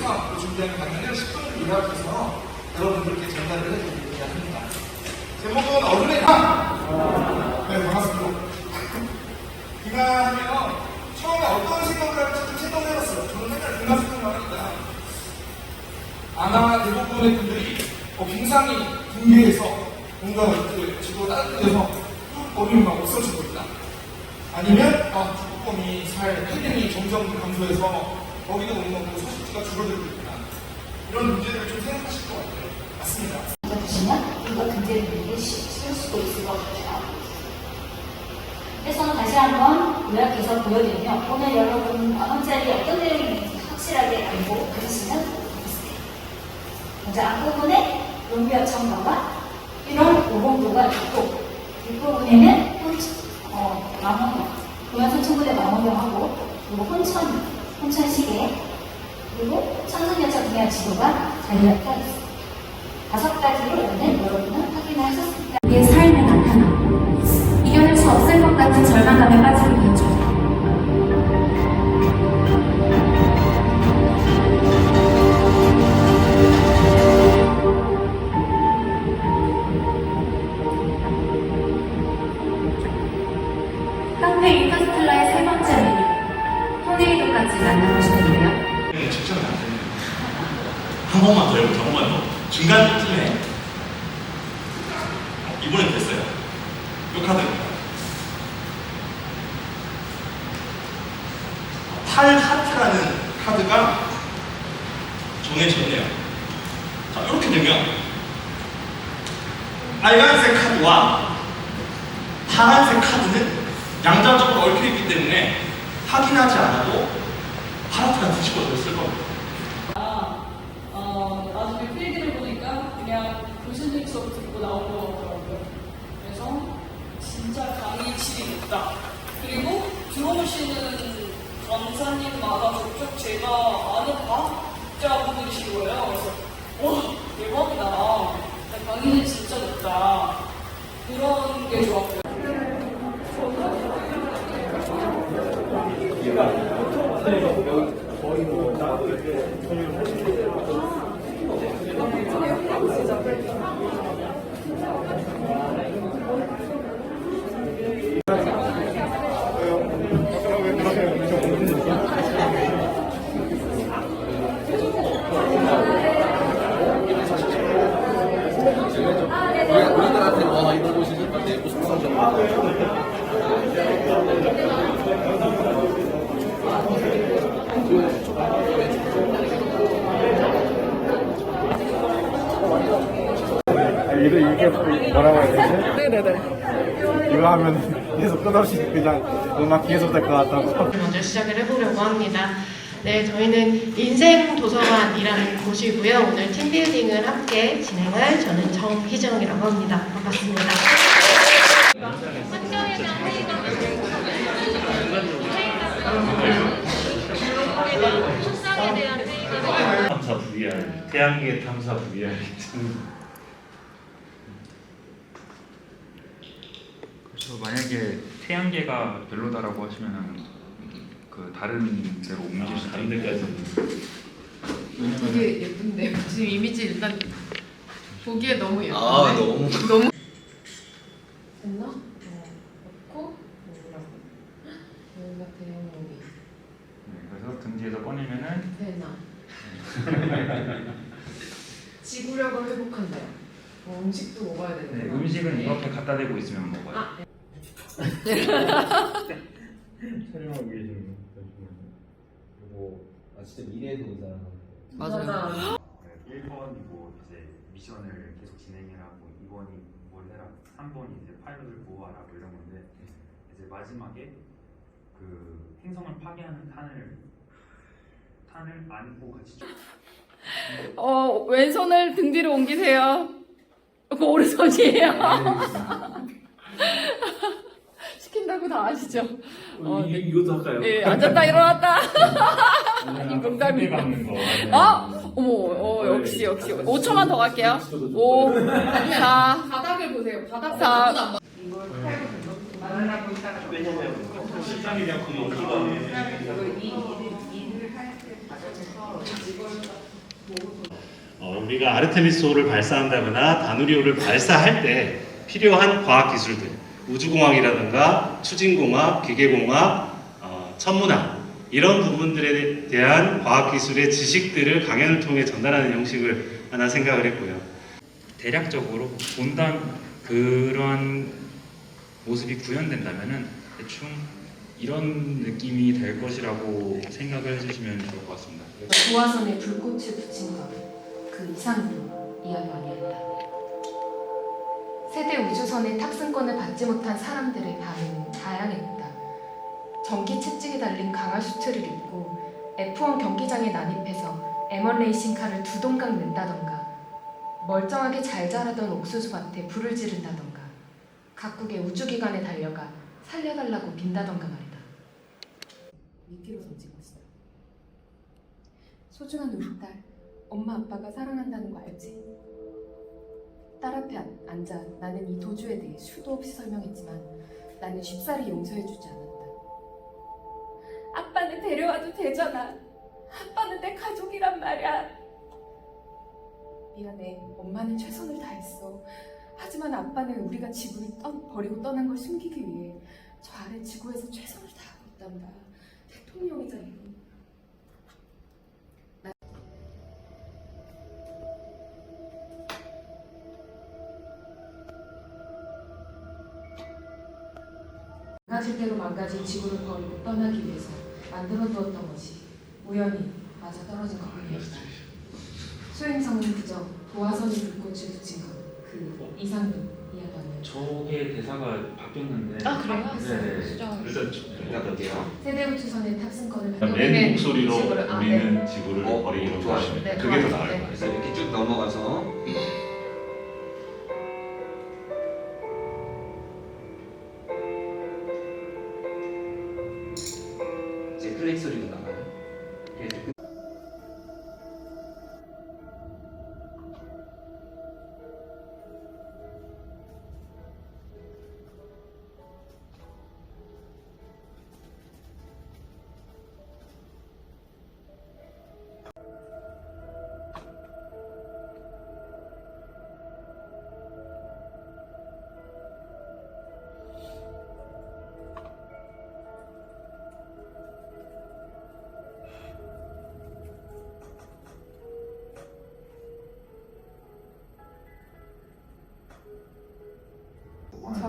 위해서 그 준비한 강연을 10분을 요약해서 여러분들께 전달을 해드리고자 합니다. 제목은 어른의 강! 네, 반갑습니다. 비만하면 처음에 어떤 생각을 할지 좀 생각을 해봤어요. 저는 맨날 비만 생각만 합니다. 아마 대부분의 분들이 어, 빙상이 붕괴해서 뭔가 그 지구 따뜻해서 어림이 막 없어지고 있다. 아니면 아, 축구범이 살 헬륨이 점점 감소해서 거기도 못 먹고 서식지가 줄어들고 있구나. 이런 문제들을 좀 생각하실 것 같아요. 맞습니다. 보시면 이거 굉장히 되게 쓸 수도 있을 것 같아요. 그래서 다시 한번 요약해서 보여드리면 오늘 여러분 만원짜리 어떤 내용이 있는지 확실하게 알고 들으시면 좋겠습니다. 먼저 앞부분에 용비어 첨가와 이런 오공도가 있고 뒷부분에는 어, 망원경, 동양선 청구대 망원경하고 그리고 혼천, 혼천시계 그리고 청소년차 분야 지도가 자리를 펴 있습니다. 이번엔 됐어요. 요 카드입니다. 팔 하트라는 카드가 정해졌네요. 자, 이렇게 되면 빨간색 카드와 파란색 카드는 양자적으로 얽혀 있기 때문에 확인하지 않아도 파라트가 뒤집어져 있을 겁니다. 어, 나중에 필기를 보니까 그냥 교수님 수업 듣고 같더라고요. 그래서 진짜 강의 높다. 그리고 들어오시는 강사님마다 쭉 제가 아는 과학자분들이신 거예요. 그래서 와 대박이다. 강의는 진짜 높다. 그런 게 좋았고요. 우리들한테 와 이런 곳이 내 모습 상정 아, 이거 이게 뭐라고 해야 되지? 네네네. 이거 하면 계속 끝없이 그냥 음악 계속 될 것 같다고. 먼저 시작을 해보려고 합니다. 네, 저희는 인생 도서관이라는 곳이고요. 오늘 팀빌딩을 함께 진행할 저는 정희정이라고 합니다. 반갑습니다. 탐사 VR, 태양계 탐사 VR 그래 서 만약에 태양계가 별로다라고 하시면은 그 다른 데로 옮길 수도 다른 데까지. 왜냐면 되게 예쁜데. 지금 이미지 일단 보기에 너무 예쁜데 아 너무. 너무. 됐나? 어, 넣고? 뭐라고 여기가 대형목이. 네, 그래서 등 뒤에서 꺼내면은 되나? 지구력을 회복한대요. 어, 음식도 먹어야 되는 네, 거 음식은 이렇게 갖다 대고 있으면 먹어요. 아, 촬영하고 계시는 거. 아 진짜 미래에서 온 사람 맞아요 1번이 뭐 이제 미션을 계속 진행해라고 2번이 뭘 해라 3번이 이제 파일럿을 보호하라 뭐 이런 건데 이제 마지막에 그 행성을 파괴하는 탄을 탄을 안고 같이 쭉 어, 왼손을 등 뒤로 옮기세요. 그 오른손이에요. 시킨다고 다 아시죠? 어, 네. 이것도 할까요? 예, 앉았다 일어났다. 왜냐면 농담이에요. 거 어? 어머, 어, 역시, 역시. 5초만 더 갈게요. 5, 4, 바닥을 보세요 바닥 사, 왜냐면 실장이 그냥 그 연기가 우리가 아르테미스 호를 발사한다거나 다누리호를 발사할 때 필요한 과학 기술들, 우주공학이라든가 추진공학, 기계공학, 어, 천문학 이런 부분들에 대한 과학 기술의 지식들을 강연을 통해 전달하는 형식을 하나 생각을 했고요. 대략적으로 본단 그러한 모습이 구현된다면은 대충 이런 느낌이 될 것이라고 생각을 해주시면 좋을 것 같습니다. 도화선에 불꽃을 붙인 것, 그 이상도 이해가 아니었다. 세대 우주선의 탑승권을 받지 못한 사람들의 반응은 다양했다. 전기 채찍이 달린 강화 수트를 입고 F1 경기장에 난입해서 M1 레이싱카를 두 동강 낸다던가 멀쩡하게 잘 자라던 옥수수 밭에 불을 지른다던가 각국의 우주기관에 달려가 살려달라고 빈다던가 말이다. 미끼로 던진 것이다. 소중한 우리 딸, 엄마 아빠가 사랑한다는 거 알지? 딸 앞에 앉- 앉아 나는 이 도주에 대해 수도 없이 설명했지만 나는 쉽사리 용서해주지 않았다. 아빠는 데려와도 되잖아. 아빠는 내 가족이란 말이야. 미안해. 엄마는 최선을 다했어. 하지만 아빠는 우리가 지구를 떠, 버리고 떠난 걸 숨기기 위해 저 아래 지구에서 최선을 다하고 있단다. 대통령이잖아. 망가질 대로 망가진 지구를 버리고 떠나기 위해서 만들어 두었던 것이 우연히 맞아 떨어진 것 뿐이었다. 수행성은 그저 도화선이 불꽃을 붙인 것, 그 이상도 이해가 안 저게 대사가 바뀌었는데. 아, 그래요? 네. 진짜. 일단 제가 볼게요. 세대 우주선의 탑승권을 맨 우리는 목소리로 지구를- 아, 우리는 네. 지구를 어, 버리기로. 하시면 네, 그게 더. 나을 네. 것 그래서 같아요. 이렇게 쭉 넘어가서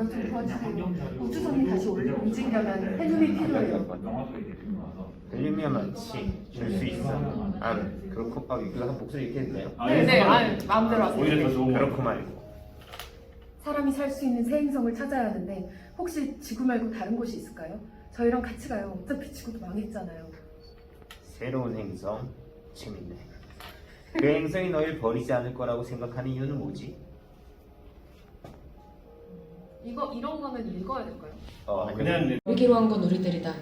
좀 도와주세요. 우주선이 다시 올려 움직이려면 헬륨이 필요해요. 헬륨이면 줄수 있어. 아, 그렇고, 아, 이거 한 목소리 이렇게 해도 돼요? 네, 네, 아, 마음대로 하세요. 오히려 더 좋은 거. 그렇고 말고. 사람이 살 수 있는 새 행성을 찾아야 하는데 혹시 지구 말고 다른 곳이 있을까요? 저희랑 같이 가요. 어차피 지구도 망했잖아요. 새로운 행성, 재밌네. 그 행성이 너를 버리지 않을 거라고 생각하는 이유는 뭐지? 이거 이런 거는 읽어야 될까요? 어, 그냥 우리기로 한 건 우리 들이다.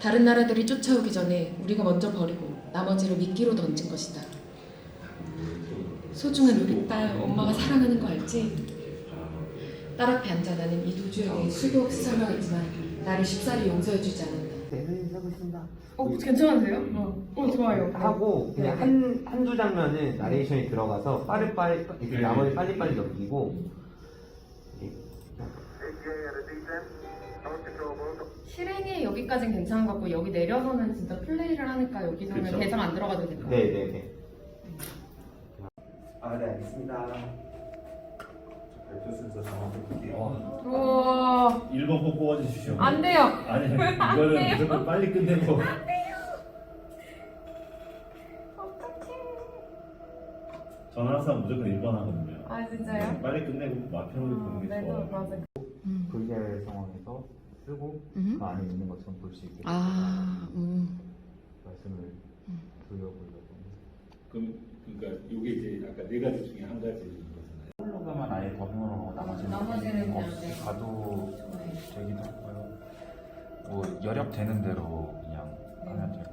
다른 나라들이 쫓아오기 전에 우리가 먼저 버리고 나머지를 미끼로 던진 것이다. 소중한 우리 딸, 엄마가 사랑하는 거 알지? 딸 앞에 앉아 나는 이 도주에 대해 수도 없이 설명했지만 나를 쉽사리 용서해주지. 네, 하고 있습니다. 어, 괜찮으세요? 어, 어 좋아요. 하고 그냥 네. 한 한두 장면은 나레이션이 들어가서 빠르빠르 이렇게 나머지 빨리빨리 넘기고 실행이 여기까지는 괜찮은 것 같고 여기 내려서는 진짜 플레이를 하니까 여기서는 그쵸. 대상 안 들어가도 될까? 네네네. 아, 네, 알겠습니다. 발표 순서 정확히 우와 1번 꼭 뽑아주십시오. 안 돼요. 아니 이거는 무조건 빨리 끝내고 저는 항상 무조건 1번 하거든요. 아 진짜요? 빨리 끝내고 마피아를 보는 게 네, 좋아요. 맞아. VR 상황에서 쓰고 음. 그 안에 있는 것처럼 볼 수 있게 아, 음. 말씀을 드려보려고 그럼 그러니까 이게 이제 아까 네 가지 중에 한 가지인 거잖아요. 홀로가만 아예 더빙으로 하고 나머지는 나머지는 그냥 없이 네. 가도 되기도 하고요. 뭐 여력 되는 대로 그냥 하면 될것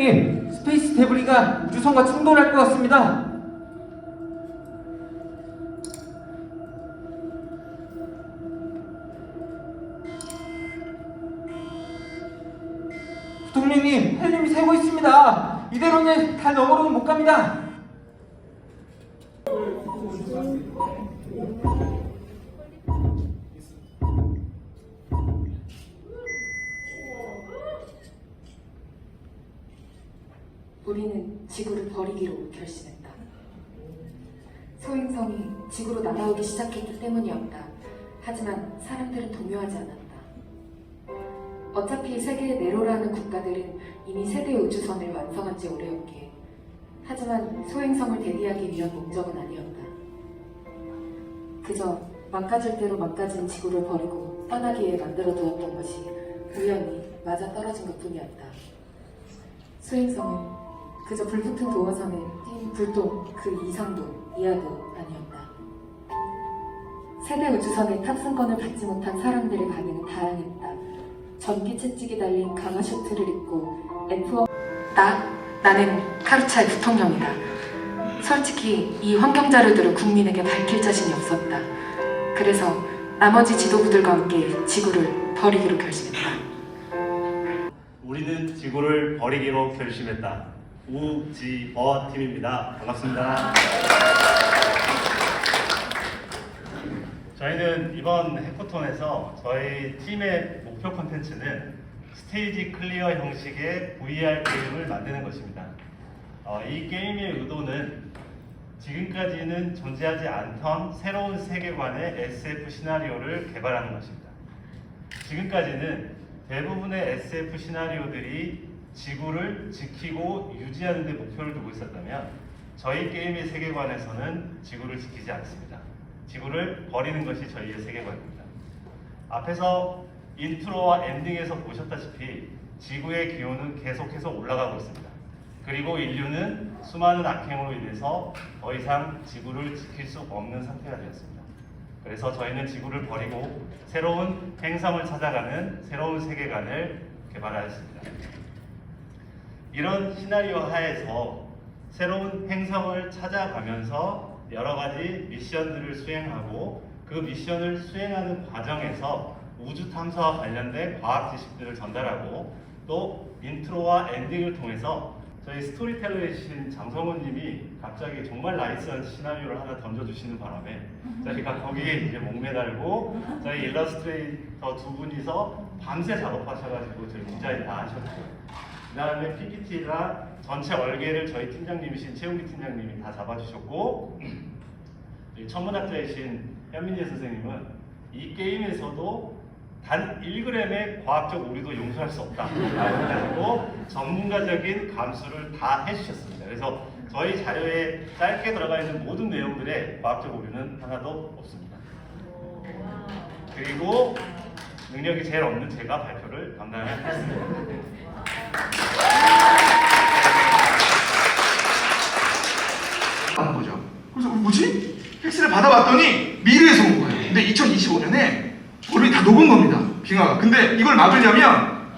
대통령님, 스페이스 데브리가 우주선과 충돌할 것 같습니다. 대통령님, 헬륨이 새고 있습니다. 이대로는 달 너머로는 못 갑니다. 우리는 지구를 버리기로 결심했다. 소행성이 지구로 날아오기 시작했기 때문이었다. 하지만 사람들은 동요하지 않았다. 어차피 세계의 네로라는 국가들은 이미 세대 우주선을 완성한 지 오래였기에 하지만 소행성을 대비하기 위한 목적은 아니었다. 그저 망가질 대로 망가진 지구를 버리고 떠나기에 만들어 두었던 것이 우연히 맞아 떨어진 것 뿐이었다. 수행성은 그저 불붙은 도어선에 띈 불똥 그 이상도 이하도 아니었다. 세대 우주선의 탑승권을 받지 못한 사람들의 반응은 다양했다. 전기 채찍이 달린 강화 셔틀을 입고 F1 나? 나는 카르차의 부통령이다. 솔직히 이 환경 자료들을 국민에게 밝힐 자신이 없었다. 그래서 나머지 지도부들과 함께 지구를 버리기로 결심했다. 우리는 지구를 버리기로 결심했다. 우지어 팀입니다. 반갑습니다. 저희는 이번 해코톤에서 저희 팀의 목표 콘텐츠는 스테이지 클리어 형식의 VR 게임을 만드는 것입니다. 어, 이 게임의 의도는 지금까지는 존재하지 않던 새로운 세계관의 SF 시나리오를 개발하는 것입니다. 지금까지는 대부분의 SF 시나리오들이 지구를 지키고 유지하는 데 목표를 두고 있었다면 저희 게임의 세계관에서는 지구를 지키지 않습니다. 지구를 버리는 것이 저희의 세계관입니다. 앞에서 인트로와 엔딩에서 보셨다시피 지구의 기온은 계속해서 올라가고 있습니다. 그리고 인류는 수많은 악행으로 인해서 더 이상 지구를 지킬 수 없는 상태가 되었습니다. 그래서 저희는 지구를 버리고 새로운 행성을 찾아가는 새로운 세계관을 개발하였습니다. 이런 시나리오 하에서 새로운 행성을 찾아가면서 여러 가지 미션들을 수행하고 그 미션을 수행하는 과정에서 우주 탐사와 관련된 과학 지식들을 전달하고 또 인트로와 엔딩을 통해서 저희 스토리텔러이신 장성훈 님이 갑자기 정말 나이스한 시나리오를 하나 던져주시는 바람에 저희가 거기에 이제 목매달고 저희 일러스트레이터 두 분이서 밤새 작업하셔가지고 저희 디자인 다 하셨고요. 그 다음에 PPT랑 전체 얼개를 저희 팀장님이신 최웅기 팀장님이 다 잡아주셨고 이 천문학자이신 현민재 선생님은 이 게임에서도 단 1g의 과학적 오류도 용서할 수 없다. 그래가지고 전문가적인 감수를 다 해주셨습니다. 그래서 저희 자료에 짧게 들어가 있는 모든 내용들의 과학적 오류는 하나도 없습니다. 그리고 능력이 제일 없는 제가 발표를 담당하겠습니다. 하는 거죠. 그래서 뭐지? 팩스를 받아봤더니 미래에서 온 거예요. 근데 2025년에 얼음이 다 녹은 겁니다. 빙하가. 이걸 막으려면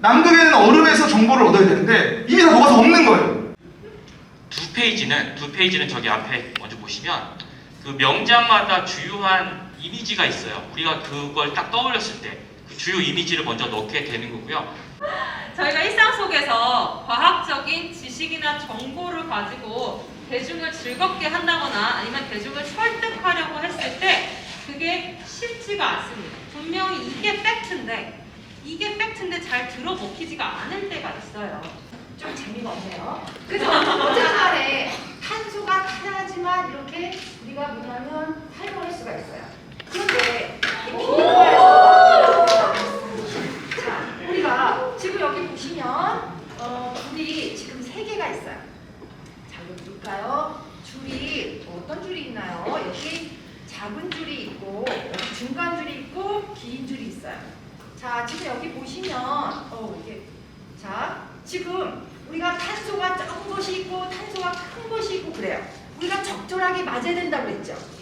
남극에는 얼음에서 정보를 얻어야 되는데 이미 다 녹아서 없는 거예요. 두 페이지는 두 페이지는 저기 앞에 먼저 보시면 그 명장마다 주요한 이미지가 있어요. 우리가 그걸 딱 떠올렸을 때 그 주요 이미지를 먼저 넣게 되는 거고요. 저희가 일상 속에서 과학적인 지식이나 정보를 가지고 대중을 즐겁게 한다거나 아니면 대중을 설득하려고 했을 때 그게 쉽지가 않습니다. 분명히 이게 팩트인데 이게 팩트인데 잘 들어먹히지가 않을 때가 있어요. 좀 재미가 없네요. 그죠? 간에 탄소가 다양하지만 이렇게 우리가 뭐냐면 활용할 수가 있어요. 그런데 이 비교에서 자, 우리가 지금 여기 보시면 어, 줄이 지금 세 개가 있어요. 자, 이거 볼까요? 줄이 어떤 줄이 있나요? 여기 작은 줄이 여기 중간 줄이 있고 긴 줄이 있어요. 자, 지금 여기 보시면 어, 이게 자, 지금 우리가 탄소가 적은 것이 있고 탄소가 큰 것이 있고 그래요. 우리가 적절하게 맞아야 된다고 그랬죠.